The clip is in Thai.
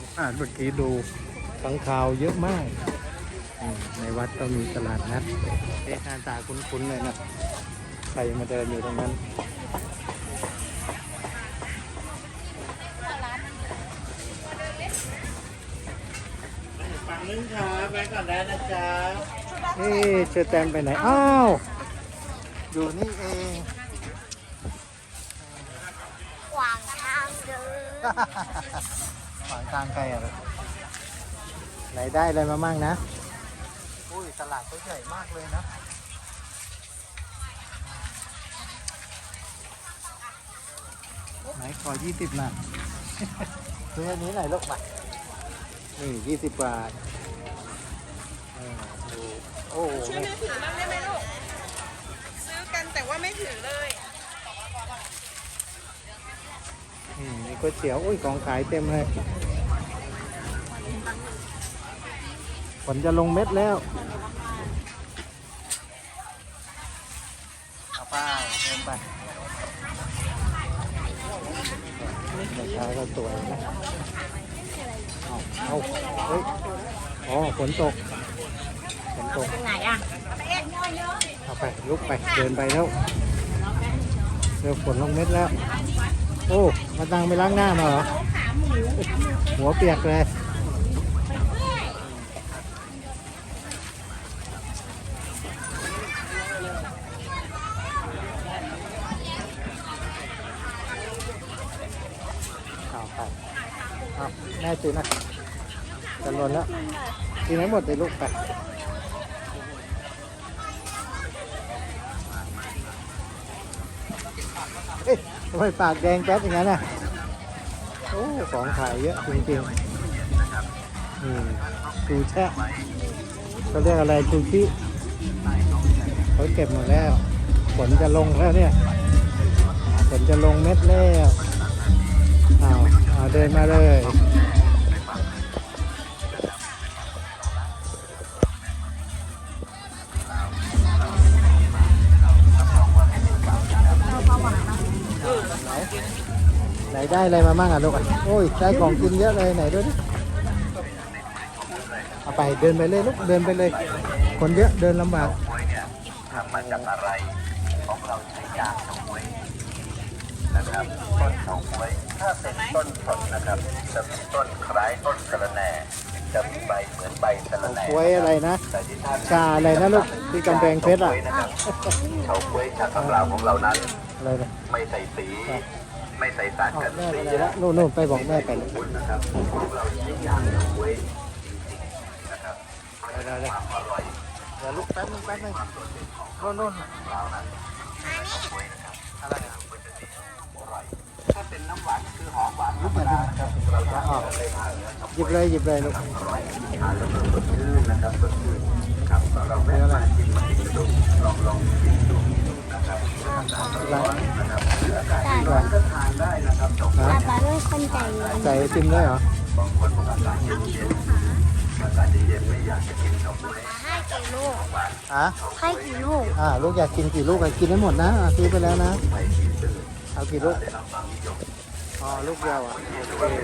สัมภาษณ์เมื่อกี้ดูขังข่าวเยอะมากอืมในวัดก็มีตลาดนัดเอ๊ะหน้าตาคุ้นๆเลยนะใครมาเดินอยู่ตรงนั้น ฝั่งนึงครับไปก่อนได้นะจ๊ะเอ๊ะเชอแตมไปไหน อ้าว อยู่นี่เอง ขวางทางเดิน ขวางทางใครอะไหนได้อะไรมามั่งนะอุ้ยตลาดเขาใหญ่มากเลยนะไหนขอยี่สิบนะซื้ออันนี้หน่อยลูกมานี่ยี่สิบบาทเออดูโอ้โหช่วยแม่ถือบ้างได้ไหมลูก ซื้อกันแต่ว่าไม่ถือเลยอื มมีก๋วยเตี๋ยวอุ้ยของขายเต็มเลยฝนจะลงเม็ดแล้วเอาไป้าเดินไปแม่ค้าก็สวยนะเอาเอาเฮ้ยอ๋อฝนตกฝนตก ไหนอะเอาไปลุกไปเดินไปแล้วเริ่มฝนลงเม็ดแล้ว โอ้มาตังไปล้างหน้ามาเหรอหัวเปียกเลย เอาไปเอาแม่ซื้อนะจะลนแล้วกินให้หมดเลยลูกไป เอ๊ะ ทำไมปากแดงแป๊บอย่างนั้นอะโอ้ของขายเยอะจริงๆนี่ชูแช่เขาเรียกอะไรชูชิเขาเก็บหมดแล้วฝนจะลงแล้วเนี่ยฝนจะลงเม็ดแล้วเอาเอาเดินมาเลย ไหนได้อะไรมาบ้างอะลูกอะโอ้ยได้ของกินเยอะเลยไหนดูดิเอาไปเดินไปเลยลูกเดินไปเลย คนเยอะเดินลำบากทำมาจากอะไรของเราใช้ยางเฉาก๊วยนะครับต้นเฉาก๊วยถ้าเป็นต้นสดนะครับจะมีต้นคล้ายต้นสะระแหน่จะมีใบเหมือนใบสะระแหน่กล้วยอะไรนะแต่ที่ท่านชาอะไรนะลูกที่กำแพงเพชรอะนะครับเฉาก๊วยชากังลาวของเรานั้นอะไรเนี่ยไม่ใส่สี ไม่ใส่สารเอากันแม่ไปสีไหนละนู่นนู่นไปบอกแม่ไปเลยคุณนะครับของเราใช้ยางเฉาก๊วยจริงๆนะครับเดี๋ยวเดี๋ยวความอร่อยเดี๋ยวลูกแป๊บนึงแป๊บนึงนู่นนู่นอะไรอะถ้าเป็นน้ำหวานคือหอมหวานธรลูกรมอย่าดาดึงนะครับอ๋อหยิบเลยหยิบเลยลูกทานแล้วมันสดชื่นนะครับสดชื่นครับเราแวะมาชิมมาชิมดูลองลองชิมดูนะครับร้อนนะครับหรืออา กาศร้อนก็ทานได้นะครับจบฮะป้าเป็นคนใจเย็นใส่ไอติมด้วยเหรอบางคนบอกอากาศเย็นๆอากาศเย็นๆไม่อยากจะกินนมเลยให้กี่ลูกฮะให้กี่ลูกอ่าลูกอยากกินกี่ลูกอะกินให้หมดนะอะซื้อไปแล้วนะไม่กินเลยเอากี่ลูกได้รับความนิยมอ๋อ ลูกเดียวอะโอเค